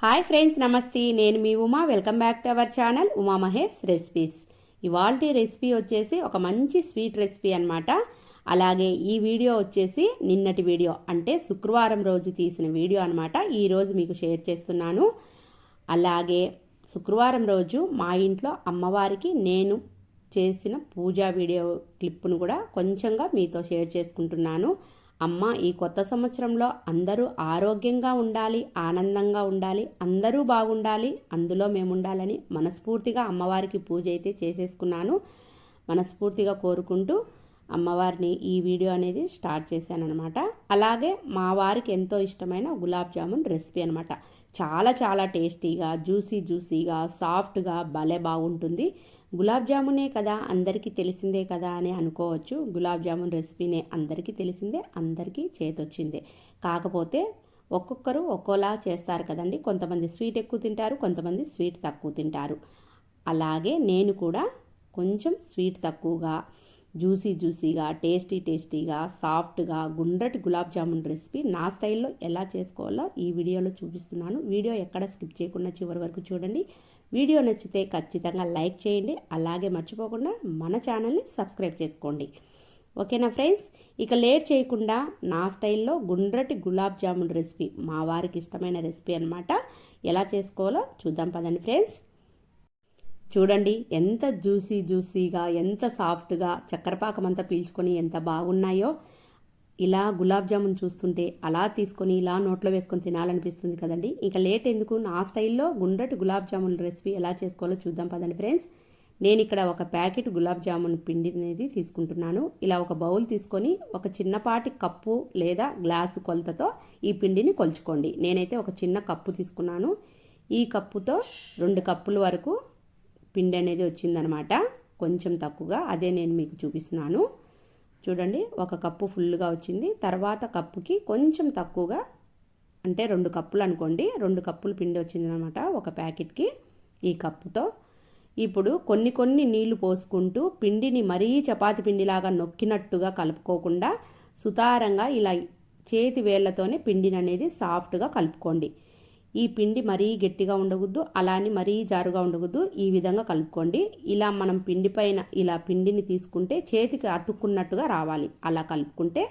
Hi friends నమస్తే. నేను మీ Uma. Welcome back to our channel Uma Mahesh recipes ఇవాల్టి recipe వచ్చేసి ఒక మంచి స్వీట్ రెసిపీ అన్నమాట. అలాగే ఈ వీడియో వచ్చేసి నిన్నటి వీడియో అంటే శుక్రవారం రోజు తీసిన వీడియో అనమాట ఈరోజు మీకు షేర్ చేస్తున్నాను. అలాగే శుక్రవారం రోజు మా ఇంట్లో అమ్మవారికి నేను చేసిన పూజా వీడియో క్లిప్ను కూడా కొంచెంగా మీతో షేర్ చేసుకుంటున్నాను. అమ్మ ఈ కొత్త సంవత్సరంలో అందరూ ఆరోగ్యంగా ఉండాలి ఆనందంగా ఉండాలి అందరూ బాగుండాలి అందులో మేము ఉండాలని మనస్ఫూర్తిగా అమ్మవారికి పూజ అయితే చేసేసుకున్నాను. మనస్ఫూర్తిగా కోరుకుంటూ అమ్మవారిని ఈ వీడియో అనేది స్టార్ట్ చేశాను అనమాట అలాగే మా వారికి ఎంతో ఇష్టమైన గులాబ్ జామున్ రెసిపీ అనమాట చాలా చాలా టేస్టీగా జ్యూసీ జ్యూసీగా సాఫ్ట్గా భలే బాగుంటుంది. గులాబ్ జామునే కదా అందరికీ తెలిసిందే కదా అని అనుకోవచ్చు. గులాబ్ జామున్ రెసిపీనే అందరికీ తెలిసిందే అందరికీ చేతొచ్చిందే. కాకపోతే ఒక్కొక్కరు ఒక్కోలా చేస్తారు కదండి. కొంతమంది స్వీట్ ఎక్కువ తింటారు కొంతమంది స్వీట్ తక్కువ తింటారు. అలాగే నేను కూడా కొంచెం స్వీట్ తక్కువగా జ్యూసీ జ్యూసీగా టేస్టీ టేస్టీగా సాఫ్ట్గా గుండ్రటి గులాబ్ జామున్ రెసిపీ నా స్టైల్లో ఎలా చేసుకోవాలో ఈ వీడియోలో చూపిస్తున్నాను. వీడియో ఎక్కడ స్కిప్ చేయకుండా చివరి వరకు చూడండి. వీడియో నచ్చితే ఖచ్చితంగా లైక్ చేయండి. అలాగే మర్చిపోకుండా మన ఛానల్ని సబ్స్క్రైబ్ చేసుకోండి. ఓకేనా ఫ్రెండ్స్? ఇక లేట్ చేయకుండా నా స్టైల్లో గుండ్రటి గులాబ్ జామున్ రెసిపీ మా వారికి ఇష్టమైన రెసిపీ అనమాట ఎలా చేసుకోవాలో చూద్దాం పదండి ఫ్రెండ్స్. చూడండి ఎంత జ్యూసీ జ్యూసీగా ఎంత సాఫ్ట్గా చక్కెరపాకం అంతా పీల్చుకొని ఎంత బాగున్నాయో. ఇలా గులాబ్ జామున్ చూస్తుంటే అలా తీసుకొని ఇలా నోట్లో వేసుకొని తినాలనిపిస్తుంది కదండి. ఇంకా లేట్ ఎందుకు? నా స్టైల్లో గుండ్రటి గులాబ్ జామున్ రెసిపీ ఎలా చేసుకోవాలో చూద్దాం పదండి ఫ్రెండ్స్. నేను ఇక్కడ ఒక ప్యాకెట్ గులాబ్ జామున్ పిండి అనేది తీసుకుంటున్నాను. ఇలా ఒక బౌల్ తీసుకొని ఒక చిన్నపాటి కప్పు లేదా గ్లాసు కొలతతో ఈ పిండిని కొలుచుకోండి. నేనైతే ఒక చిన్న కప్పు తీసుకున్నాను. ఈ కప్పుతో రెండు కప్పుల వరకు పిండి అనేది వచ్చిందనమాట. కొంచెం తక్కువగా అదే నేను మీకు చూపిస్తున్నాను. చూడండి ఒక కప్పు ఫుల్గా వచ్చింది. తర్వాత కప్పుకి కొంచెం తక్కువగా అంటే రెండు కప్పులు అనుకోండి రెండు కప్పులు పిండి వచ్చిందనమాట ఒక ప్యాకెట్కి ఈ కప్పుతో. ఇప్పుడు కొన్ని కొన్ని నీళ్ళు పోసుకుంటూ పిండిని మరీ చపాతి పిండిలాగా నొక్కినట్టుగా కలుపుకోకుండా సుతారంగా ఇలా చేతి వేళ్ళతోనే పిండిని అనేది సాఫ్ట్గా కలుపుకోండి. ఈ పిండి మరీ గట్టిగా ఉండకూడదు అలానే మరీ జారుగా ఉండకూడదు. ఈ విధంగా కలుపుకోండి. ఇలా మనం పిండి పైన ఇలా పిండిని తీసుకుంటే చేతికి అతుక్కున్నట్టుగా రావాలి. అలా కలుపుకుంటే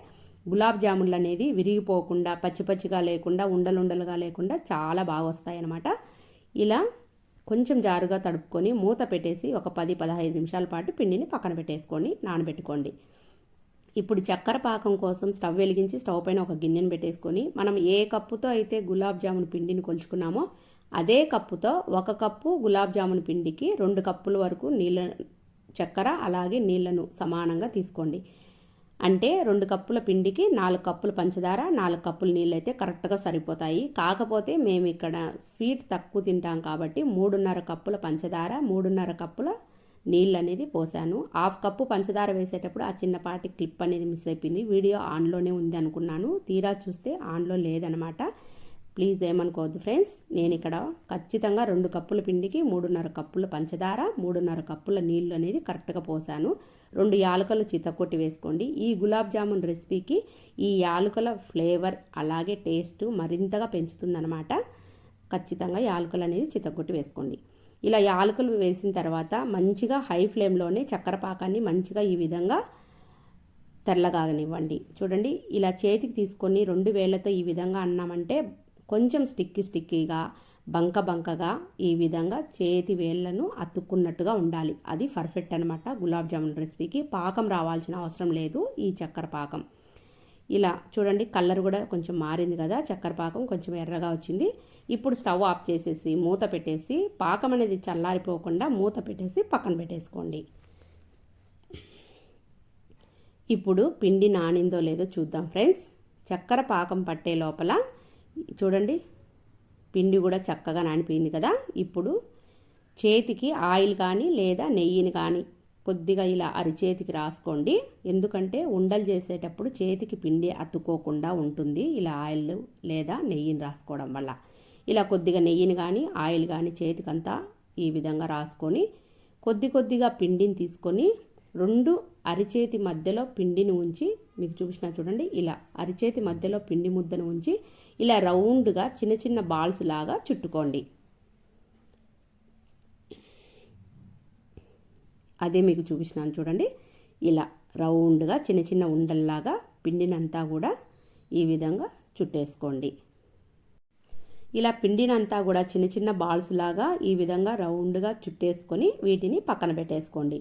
గులాబ్ జామున్లు అనేది విరిగిపోకుండా పచ్చి పచ్చిగా లేకుండా ఉండలుండలుగా లేకుండా చాలా బాగా వస్తాయి అన్నమాట. ఇలా కొంచెం జారుగా తడుపుకొని మూత పెట్టేసి ఒక పది పదహైదు నిమిషాల పాటు పిండిని పక్కన పెట్టేసుకొని నానబెట్టుకోండి. ఇప్పుడు చక్కెర పాకం కోసం స్టవ్ వెలిగించి స్టవ్ పైన ఒక గిన్నెను పెట్టేసుకొని మనం ఏ కప్పుతో అయితే గులాబ్ జామున్ పిండిని కొలుచుకున్నామో అదే కప్పుతో ఒక కప్పు గులాబ్ జామున్ పిండికి రెండు కప్పుల వరకు నీళ్ళ చక్కెర అలాగే నీళ్ళను సమానంగా తీసుకోండి. అంటే రెండు కప్పుల పిండికి నాలుగు కప్పుల పంచదార నాలుగు కప్పుల నీళ్ళు అయితే కరెక్ట్గా సరిపోతాయి. కాకపోతే మేము ఇక్కడ స్వీట్ తక్కువ తింటాం కాబట్టి మూడున్నర కప్పుల పంచదార మూడున్నర కప్పుల నీళ్ళు అనేది పోసాను. హాఫ్ కప్పు పంచదార వేసేటప్పుడు ఆ చిన్నపాటి క్లిప్ అనేది మిస్ అయిపోయింది. వీడియో ఆన్లోనే ఉంది అనుకున్నాను. తీరా చూస్తే ఆన్లో లేదనమాట. ప్లీజ్ ఏమనుకోవద్దు ఫ్రెండ్స్. నేను ఇక్కడ ఖచ్చితంగా రెండు కప్పుల పిండికి మూడున్నర కప్పుల పంచదార మూడున్నర కప్పుల నీళ్ళు అనేది కరెక్ట్గా పోసాను. రెండు యాలకలు చితకొట్టి వేసుకోండి. ఈ గులాబ్ జామున్ రెసిపీకి ఈ యాలకల ఫ్లేవర్ అలాగే టేస్ట్ మరింతగా పెంచుతుందన్నమాట ఖచ్చితంగా యాలకులు అనేది చితకొట్టి వేసుకోండి. ఇలా యాలకులు వేసిన తర్వాత మంచిగా హై ఫ్లేమ్లోనే చక్కెర పాకాన్ని మంచిగా ఈ విధంగా తెల్లగానివ్వండి చూడండి ఇలా చేతికి తీసుకొని రెండు వేళ్ళతో ఈ విధంగా అన్నామంటే కొంచెం స్టిక్కీ స్టిక్కీగా బంక బంకగా ఈ విధంగా చేతి వేళ్ళను అతుక్కున్నట్టుగా ఉండాలి. అది పర్ఫెక్ట్ అనమాట గులాబ్ జామున్ రెసిపీకి. పాకం రావాల్సిన అవసరం లేదు ఈ చక్కెర పాకం ఇలా చూడండి కలర్ కూడా కొంచెం మారింది కదా చక్కెర పాకం కొంచెం ఎర్రగా వచ్చింది. ఇప్పుడు స్టవ్ ఆఫ్ చేసేసి మూత పెట్టేసి పాకం అనేది చల్లారిపోకుండా మూత పెట్టేసి పక్కన పెట్టేసుకోండి. ఇప్పుడు పిండి నానిందో లేదో చూద్దాం ఫ్రెండ్స్. చక్కెర పాకం పట్టే లోపల చూడండి పిండి కూడా చక్కగా నానిపోయింది కదా. ఇప్పుడు చేతికి ఆయిల్ కానీ లేదా నెయ్యిని కానీ కొద్దిగా ఇలా అరిచేతికి రాసుకోండి. ఎందుకంటే ఉండలు చేసేటప్పుడు చేతికి పిండి అతుక్కోకుండా ఉంటుంది. ఇలా ఆయిల్ లేదా నెయ్యిని రాసుకోవడం వల్ల. ఇలా కొద్దిగా నెయ్యిని కానీ ఆయిల్ కానీ చేతికంతా ఈ విధంగా రాసుకొని కొద్ది కొద్దిగా పిండిని తీసుకొని రెండు అరిచేతి మధ్యలో పిండిని ఉంచి మీకు చూపించిన చూడండి ఇలా అరిచేతి మధ్యలో పిండి ముద్దను ఉంచి ఇలా రౌండ్గా చిన్న చిన్న బాల్స్ లాగా చుట్టుకోండి. అదే మీకు చూపించినాను చూడండి. ఇలా రౌండ్గా చిన్న చిన్న ఉండల్లాగా పిండినంతా కూడా ఈ విధంగా చుట్టేసుకోండి. ఇలా పిండినంతా కూడా చిన్న చిన్న బాల్స్ లాగా ఈ విధంగా రౌండ్గా చుట్టేసుకొని వీటిని పక్కన పెట్టేసుకోండి.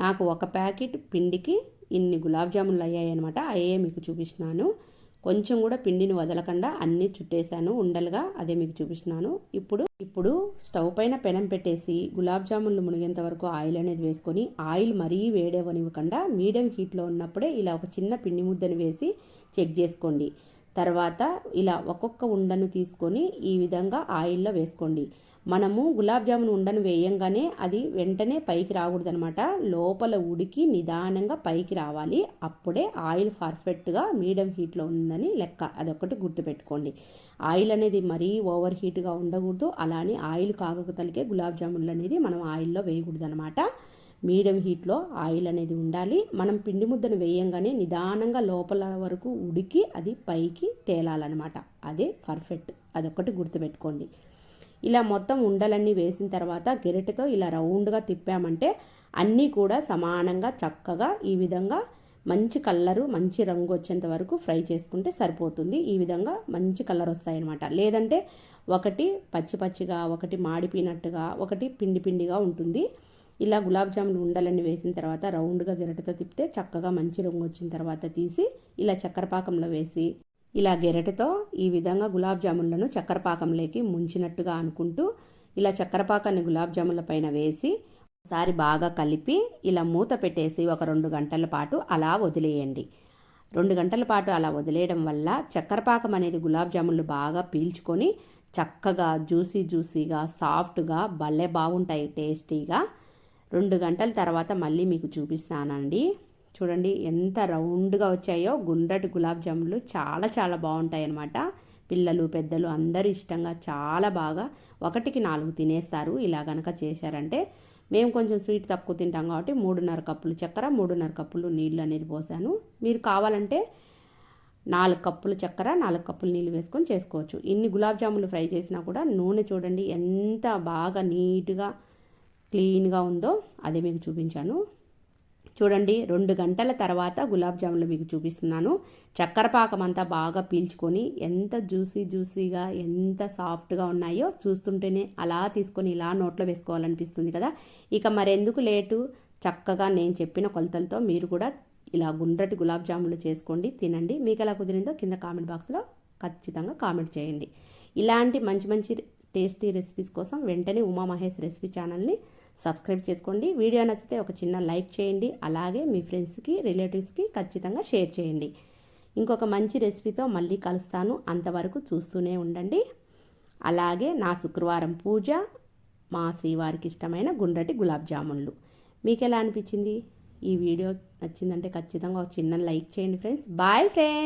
నాకు ఒక ప్యాకెట్ పిండికి ఇన్ని గులాబ్ జాములు అయ్యాయి అనమాట అయ్యే మీకు చూపిస్తున్నాను. కొంచెం కూడా పిండిని వదలకుండా అన్నీ చుట్టేశాను. ఉండలుగా అదే మీకు చూపిస్తున్నాను. ఇప్పుడు ఇప్పుడు స్టవ్ పైన పెనం పెట్టేసి గులాబ్ జామున్లు మునిగేంత వరకు ఆయిల్ అనేది వేసుకొని ఆయిల్ మరీ వేడేవనివ్వకుండా మీడియం హీట్లో ఉన్నప్పుడే ఇలా ఒక చిన్న పిండి ముద్దను వేసి చెక్ చేసుకోండి. తర్వాత ఇలా ఒక్కొక్క ఉండను తీసుకొని ఈ విధంగా ఆయిల్లో వేసుకోండి. మనము గులాబ్ జామున్ ఉండను వేయంగానే అది వెంటనే పైకి రాకూడదనమాట లోపల ఉడికి నిదానంగా పైకి రావాలి. అప్పుడే ఆయిల్ పర్ఫెక్ట్గా మీడియం హీట్లో ఉందని లెక్క. అదొకటి గుర్తుపెట్టుకోండి. ఆయిల్ అనేది మరీ ఓవర్ హీట్గా ఉండకూడదు. అలానే ఆయిల్ కాగకతలికే గులాబ్ జామున్లు అనేది మనం ఆయిల్లో వేయకూడదు అనమాట మీడియం హీట్లో ఆయిల్ అనేది ఉండాలి. మనం పిండి ముద్దను వేయంగానే నిదానంగా లోపల వరకు ఉడికి అది పైకి తేలాలన్నమాట. అదే పర్ఫెక్ట్. అదొకటి గుర్తుపెట్టుకోండి. ఇలా మొత్తం ఉండలన్నీ వేసిన తర్వాత గెరిటెతో ఇలా రౌండ్గా తిప్పామంటే అన్నీ కూడా సమానంగా చక్కగా ఈ విధంగా మంచి కలరు మంచి రంగు వచ్చేంత వరకు ఫ్రై చేసుకుంటే సరిపోతుంది. ఈ విధంగా మంచి కలర్ వస్తాయన్నమాట. లేదంటే ఒకటి పచ్చి పచ్చిగా ఒకటి మాడిపోయినట్టుగా ఒకటి పిండి పిండిగా ఉంటుంది. ఇలా గులాబ్ జాములు ఉండలన్నీ వేసిన తర్వాత రౌండ్గా గెరటతో తిప్పితే చక్కగా మంచి రంగు వచ్చిన తర్వాత తీసి ఇలా చక్కెర పాకంలో వేసి ఇలా గెరటతో ఈ విధంగా గులాబ్ జామున్లను చక్కెర పాకంలోకి ముంచినట్టుగా అనుకుంటూ ఇలా చక్కెర పాకాన్ని గులాబ్ జాముల పైన వేసి ఒకసారి బాగా కలిపి ఇలా మూత పెట్టేసి ఒక రెండు గంటల పాటు అలా వదిలేయండి. రెండు గంటల పాటు అలా వదిలేయడం వల్ల చక్కెర పాకం అనేది గులాబ్ జామున్లు బాగా పీల్చుకొని చక్కగా జ్యూసీ జ్యూసీగా సాఫ్ట్గా భలే బాగుంటాయి టేస్టీగా. రెండు గంటల తర్వాత మళ్ళీ మీకు చూపిస్తానండి. చూడండి ఎంత రౌండ్గా వచ్చాయో గుండ్రటి గులాబ్ జాములు చాలా చాలా బాగుంటాయి అన్నమాట పిల్లలు పెద్దలు అందరూ ఇష్టంగా చాలా బాగా ఒకటికి నాలుగు తినేస్తారు. ఇలా గనక చేశారంటే మేము కొంచెం స్వీట్ తక్కువ తింటాం కాబట్టి మూడున్నర కప్పులు చక్కెర మూడున్నర కప్పులు నీళ్ళు అనేది పోసాను. మీరు కావాలంటే నాలుగు కప్పులు చక్కెర నాలుగు కప్పులు నీళ్ళు వేసుకొని చేసుకోవచ్చు. ఇన్ని గులాబ్ జాములు ఫ్రై చేసినా కూడా నూనె చూడండి ఎంత బాగా నీట్గా క్లీన్గా ఉందో అదే మీకు చూపించాను. చూడండి రెండు గంటల తర్వాత గులాబ్ జాములు మీకు చూపిస్తున్నాను. చక్కెర పాకం అంతా బాగా పీల్చుకొని ఎంత జ్యూసీ జ్యూసీగా ఎంత సాఫ్ట్గా ఉన్నాయో చూస్తుంటేనే అలా తీసుకొని ఇలా నోట్లో వేసుకోవాలనిపిస్తుంది కదా. ఇక మరెందుకు లేటు? చక్కగా నేను చెప్పిన కొలతలతో మీరు కూడా ఇలా గుండ్రటి గులాబ్ జాములు చేసుకోండి తినండి. మీకు ఎలా కుదిరిందో కింద కామెంట్ బాక్స్లో ఖచ్చితంగా కామెంట్ చేయండి. ఇలాంటి మంచి మంచి టేస్టీ రెసిపీస్ కోసం వెంటనే ఉమా మహేష్ రెసిపీ ఛానల్ని సబ్స్క్రైబ్ చేసుకోండి. వీడియో నచ్చితే ఒక చిన్న లైక్ చేయండి. అలాగే మీ ఫ్రెండ్స్కి రిలేటివ్స్కి ఖచ్చితంగా షేర్ చేయండి. ఇంకొక మంచి రెసిపీతో మళ్ళీ కలుస్తాను. అంతవరకు చూస్తూనే ఉండండి. అలాగే నా శుక్రవారం పూజ మా శ్రీవారికి ఇష్టమైన గుండ్రటి గులాబ్ జామున్లు. మీకు ఎలా అనిపించింది? ఈ వీడియో నచ్చిందంటే ఖచ్చితంగా ఒక చిన్న లైక్ చేయండి ఫ్రెండ్స్. Bye friends!